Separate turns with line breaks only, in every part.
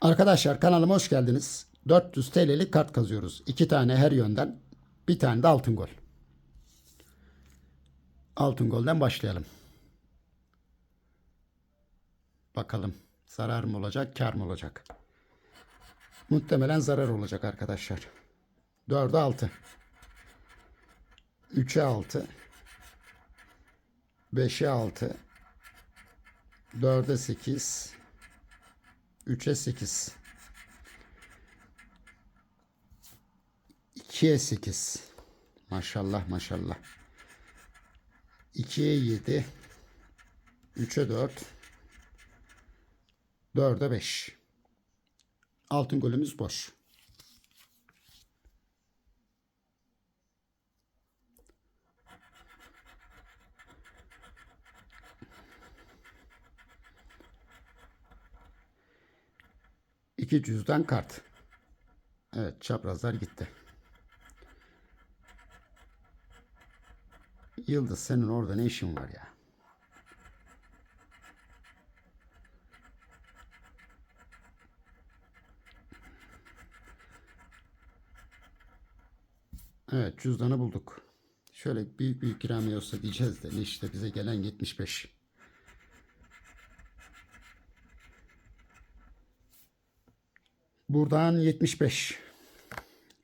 Arkadaşlar kanalıma hoş geldiniz. 400 TL'lik kart kazıyoruz. İki tane her yönden. Bir tane de altın gol. Altın golden başlayalım. Bakalım zarar mı olacak, kar mı olacak? Muhtemelen zarar olacak arkadaşlar. 4'e 6. 3'e 6. 5'e 6. 4'e 8. 3'e 8. 2'ye 8. Maşallah maşallah. 2'ye 7. 3'e 4. 4'e 5. Altın golümüz boş. İki cüzdan kart. Evet çaprazlar gitti. Yıldız senin orada ne işin var ya? Evet cüzdanı bulduk. Şöyle büyük büyük ikramiye olsa diyeceğiz de işte bize gelen 75. Buradan 75.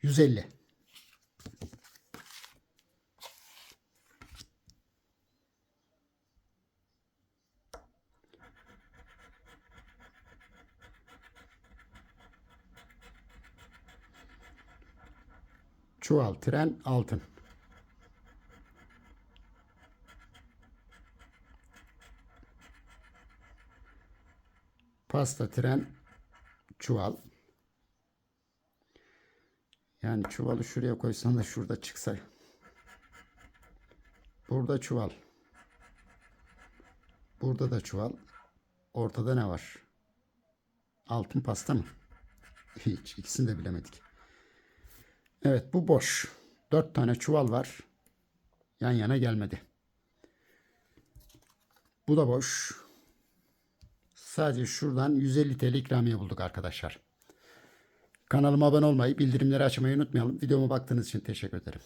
150. Çuval, tren, altın. Pasta, tren, çuval. Yani çuvalı şuraya koysan da şurada çıksa. Burada çuval. Burada da çuval. Ortada ne var? Altın pasta mı? Hiç. ikisini de bilemedik. Evet bu boş. Dört tane çuval var. Yan yana gelmedi. Bu da boş. Sadece şuradan 150 TL ikramiye bulduk arkadaşlar. Kanalıma abone olmayı, bildirimleri açmayı unutmayalım. Videoma baktığınız için teşekkür ederim.